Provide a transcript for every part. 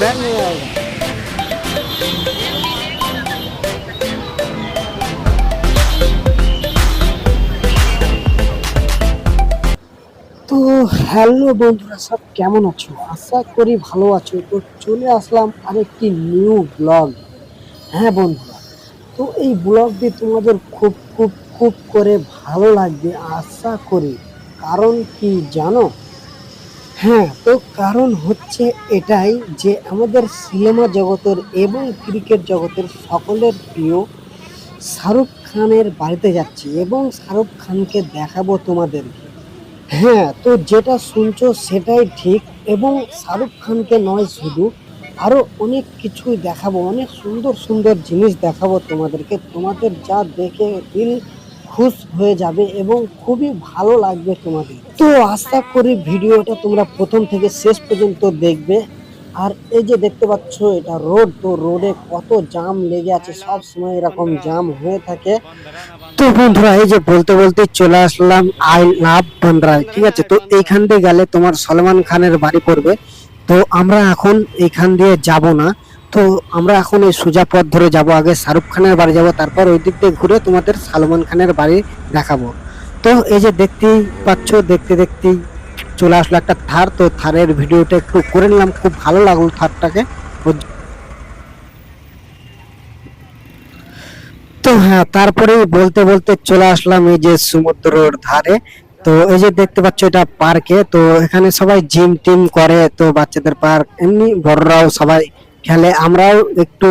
Bag তো hello বন্ধুরা, সব কেমন আছো? আশা করি ভালো আছো। তো চলে আসলাম আরেকটি নিউ ব্লগ হ্যাঁ বন্ধুরা, তো এই ব্লগটি তোমাদের খুব খুব খুব করে ভালো লাগবে আশা করি। কারণ কি জানো? হ্যাঁ। তো কারণ হচ্ছে এটাই যে আমাদের সিনেমা জগতের এবং ক্রিকেট জগতের সকলের প্রিয় শাহরুখ খানের বাড়িতে যাচ্ছি এবং শাহরুখ খানকে দেখাবো তোমাদেরকে হ্যাঁ তো যেটা শুনছো সেটাই ঠিক এবং শাহরুখ খানকে নয় শুধু আরও অনেক কিছুই দেখাবো, অনেক সুন্দর সুন্দর জিনিস দেখাবো তোমাদেরকে। তোমাদের যা দেখে দিল খুশ হয়ে যাবে এবং খুবই ভালো লাগবে তোমাদের। তো আশা করি ভিডিওটা তোমরা প্রথম থেকে শেষ পর্যন্ত দেখবে। আর এই যে দেখতে পাচ্ছ, এটা রোড, তো রোডে কত জাম লেগে আছে, সব সময় এরকম জাম হয়ে থাকে। তো বন্ধুরা, এই যে বলতে বলতে চলে আসলাম আই লাভ বান্দ্রায় ঠিক আছে? তো এইখান দিয়ে গেলে তোমার সলমান খানের বাড়ি পড়বে। তো আমরা এখন এইখান দিয়ে যাব না। তো আমরা এখন এই সোজা পথ ধরে যাব। আগে শাহরুখ খানের বাড়ি যাব, তারপর ওই দিক দিয়ে ঘুরে তোমাদের সালমান খানের বাড়ি দেখাবো। তো এই যে দেখতেই পাচ্ছ, দেখতে দেখতেই চলে আসলো একটা থার। তো থারের ভিডিওটা একটু করে নিলাম, খুব ভালো লাগল থারটাকে। তো হ্যাঁ তারপরে বলতে বলতে চলে আসলাম এই যে সমুদ্রের ধারে। তো এই যে দেখতে পাচ্ছ এটা পার্কে। তো এখানে সবাই জিম টিম করে, তো বাচ্চাদের পার্ক। এমনি বড়রাও সবাই খেলে আমরাও একটু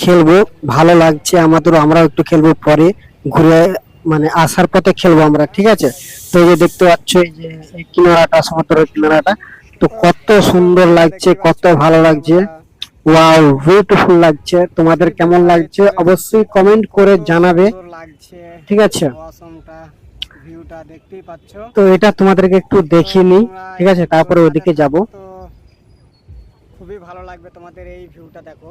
খেলব ভালো লাগছে আমাদেরও আমরাও একটু খেলব পরে ঘুরে মানে আসার পথে খেলব আমরা ঠিক আছে? তো এই যে দেখতে পাচ্ছ এই যে কিনারাটা সমুদ্রের কিনারাটা তো কত সুন্দর লাগছে কত ভালো লাগছে। ওয়াও বিউটিফুল লাগছে। তোমাদের কেমন লাগছে? অবশ্যই কমেন্ট করে জানাবে ঠিক আছে? তো এটা তোমাদেরকে একটু দেখিয়ে নিই ঠিক আছে? তারপরে ওদিকে যাব। খুবই ভালো লাগবে তোমাদের এই ভিউটা দেখো।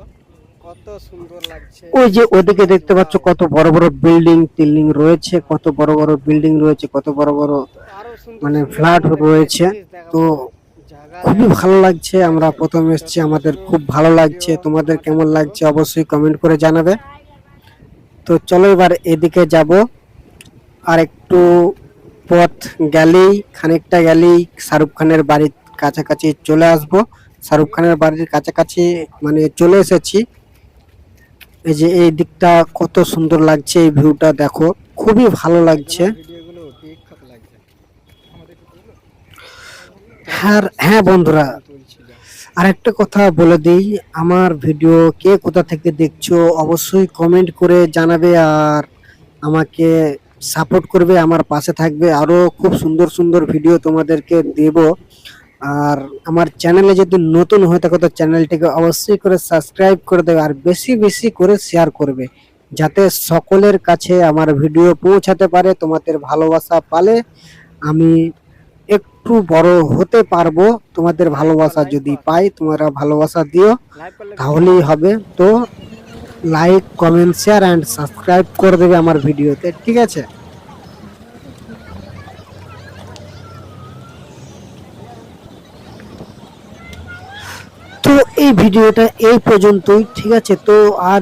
কত সুন্দর লাগছে। ওই যে ওদিকে দেখতে পাচ্ছ কত বড় বড় বিল্ডিং টিল্ডিং রয়েছে কত বড় বড় বিল্ডিং রয়েছে কত বড় বড় মানে ফ্ল্যাট রয়েছে। তো খুবই ভালো লাগছে আমরা প্রথম এসেছি আমাদের খুব ভালো লাগছে। তোমাদের কেমন লাগছে অবশ্যই কমেন্ট করে জানাবে। তো চলো এবার এদিকে যাব। আর একটু পথ গেলেই খানিকটা গেলেই শাহরুখ খানের বাড়ির কাছাকাছি চলে আসব। শাহরুখ খানের বাড়ির কাছাকাছি মানে চলে এসেছি। এই যে এই দিকটা কত সুন্দর লাগছে, এই ভিউটা দেখো। খুবই ভালো লাগছে। হ্যাঁ হ্যাঁ বন্ধুরা, আরেকটা কথা বলে দিই, আমার ভিডিও কে কোথা থেকে দেখছ অবশ্যই কমেন্ট করে জানাবে আর আমাকে সাপোর্ট করবে, আমার পাশে থাকবে। আরও খুব সুন্দর সুন্দর ভিডিও তোমাদেরকে দেব। আর আমার চ্যানেলে যদি নতুন হয়ে থাকো, তো চ্যানেলটিকে অবশ্যই করে সাবস্ক্রাইব করে দেবে আর বেশি বেশি করে শেয়ার করবে, যাতে সকলের কাছে আমার ভিডিও পৌঁছাতে পারে, তোমাদের ভালোবাসা পালে আমি একটু বড় হতে পারব, তোমাদের ভালোবাসা যদি পাই, তোমরা ভালোবাসা দিও, তাহলেই হবে। তো like comment share and subscribe করে দেবে আমার ভিডিওতে ঠিক আছে? তো এই ভিডিওটা এই পর্যন্তই ঠিক আছে? তো আর